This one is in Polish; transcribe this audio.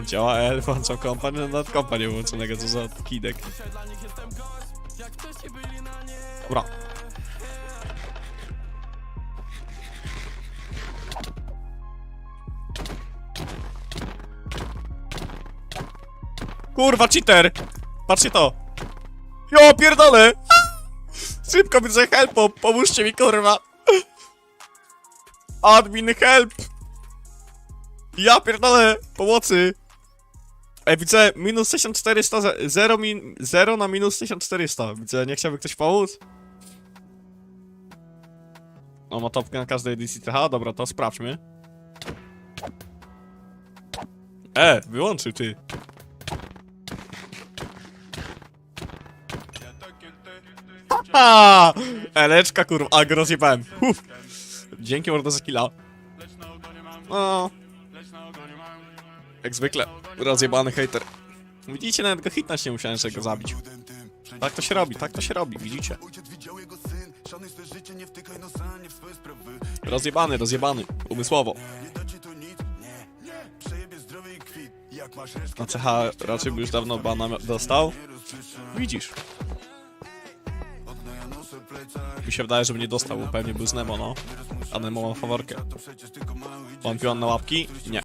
Działa L, włączam kompa, nie nad kompa nie włączonego, co za kidek. Dobra. Kurwa, cheater! Patrzcie to! Jo, pierdolę! Szybko widzę help, pomóżcie mi, kurwa! Admin help! Ja pierdolę! Pomocy! Ej, widzę minus 1400, 0, min, 0 na minus 1400. Widzę, nie chciałby ktoś pomóc? O, ma topkę na każdej edycji TH, dobra, to sprawdźmy. E, wyłączył ty. Ha! Eleczka kurwa, a go rozjebałem. Uf. Dzięki mordo za killa. No. Jak zwykle, rozjebany hater. Widzicie, nawet go hitnąć nie musiałem, żeby go zabić. Tak to się robi, tak to się robi, widzicie? Rozjebany, rozjebany, umysłowo. Na CH raczej by już dawno bana dostał. Widzisz. Mi się wydaje, żeby nie dostał, bo pewnie był z Nemo, no. A Nemo ma faworkę. Pan na łapki? Nie.